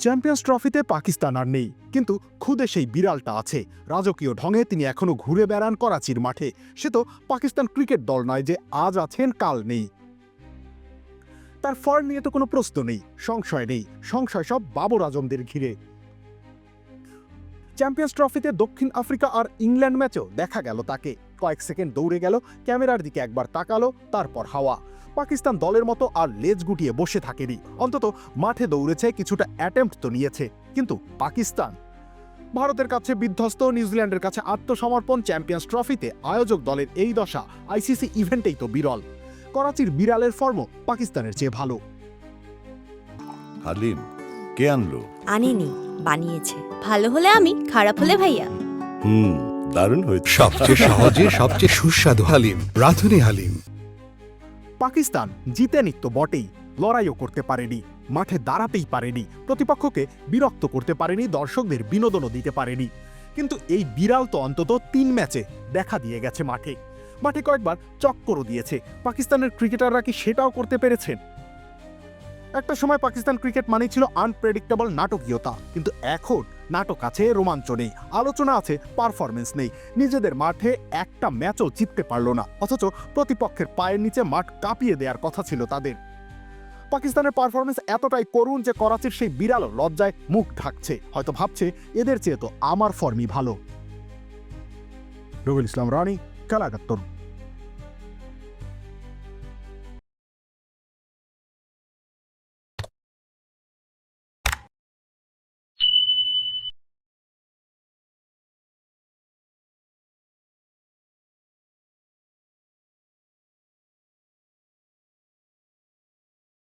Champions ট্রফিতে পাকিস্তান আর নেই। কিন্তু খুদে সেই বিড়ালটা আছে। রাজকীয় ঢঙে তিনি এখনও ঘুরে বেড়ান করাচির মাঠে। সে তো পাকিস্তান ক্রিকেট দল নয় যে আজ আছেন, কাল নেই। তার ফর্ম নিয়ে তো কোনো প্রশ্ন নেই, সংশয় নেই। সংশয় সব বাবর আজমদের ঘিরে। চ্যাম্পিয়ন্স ট্রফিতে দক্ষিণ আফ্রিকা আর ইংল্যান্ড ম্যাচেও দেখা গেল তাকে। কয়েক সেকেন্ড দৌড়ে গেল ক্যামেরার দিকে একবার তাকালো তারপর হাওয়া। পাকিস্তান দলের মতো আর লেজ গুটিয়ে বসে থাকেনি। অন্তত মাঠে দৌড়েছে কিছুটা অ্যাটেম্প্ট তো নিয়েছে। কিন্তু পাকিস্তান? ভারতের কাছে বিধ্বস্ত নিউজিল্যান্ডের কাছে আত্মসমর্পণ চ্যাম্পিয়ন্স ট্রফিতে আয়োজক দলের এই দশা আইসিসি ইভেন্টেই তো বিরল। করাচির বিড়ালের ফর্ম পাকিস্তানের চেয়ে ভালো। হালিম কে আনলো? আনিনি বানিয়েছে। ভালো হলে আমি খারাপ হলে ভাইয়া। হুম। দারুণ হয়েছে। সবচেয়ে সহজে সবচেয়ে সুস্বাদু হালিম রাধুনি হালিম। পাকিস্তান জিতে নিত্য বটেই লড়াইও করতে পারেনি মাঠে দাঁড়াতেই পারেনি প্রতিপক্ষকে বিরক্ত করতে পারেনি দর্শকদের বিনোদনও দিতে পারেনি। কিন্তু এই বিড়াল তো অন্তত তিন ম্যাচে দেখা দিয়ে গেছে মাঠে। মাঠে কয়েকবার চক্করও দিয়েছে পাকিস্তানের ক্রিকেটাররা কি সেটাও করতে পেরেছেন? একটা সময় পাকিস্তান ক্রিকেট মানেই ছিল আনপ্রেডিক্টেবল নাটকীয়তা কিন্তু এখন নাটক আছে, রোমাঞ্চ নেই, আলোচনা আছে পারফরমেন্স নেই। নিজেদের মাঠে একটা ম্যাচও জিততে পারল না। অথচ প্রতিপক্ষের পায়ের নিচে মাঠ কাঁপিয়ে দেওয়ার কথা ছিল তাদের। পাকিস্তানের পারফরমেন্স এতটাই করুণ যে করাচির সেই বিড়ালও লজ্জায় মুখ ঢাকছে। হয়তো ভাবছে, এদের চেয়ে তো আমার ফর্মই ভালো। রবিল ইসলাম, রানী খেলা একাত্তর